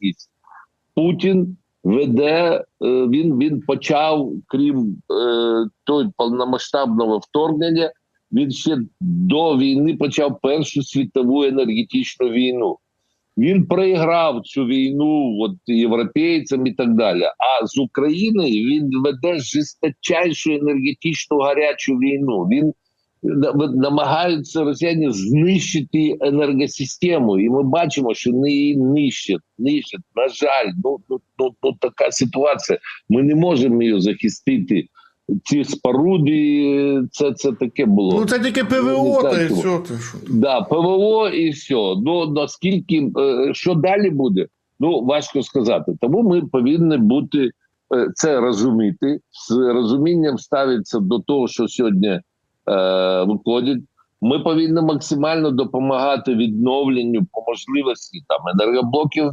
якісь. Путін веде, е, він, він почав, крім е, той повномасштабного вторгнення, він ще до війни почав Першу світову енергетичну війну. Він проіграв цю війну от, європейцям і так далі. А з Україною він веде жесточайшу енергетичну гарячу війну. Він намагаються росіяни знищити енергосистему, і ми бачимо, що вони її нищать. нищать. На жаль, ну, ну, ну, ну така ситуація. Ми не можемо її захистити. Ці споруди, це, це таке було. Ну це тільки Ну, ПВО, та і все. Ти що? Да, ПВО і все. Ну наскільки е, що далі буде? Ну важко сказати. Тому ми повинні бути е, це розуміти. З розумінням ставитися до того, що сьогодні е, виходять. Ми повинні максимально допомагати відновленню по можливості там енергоблоків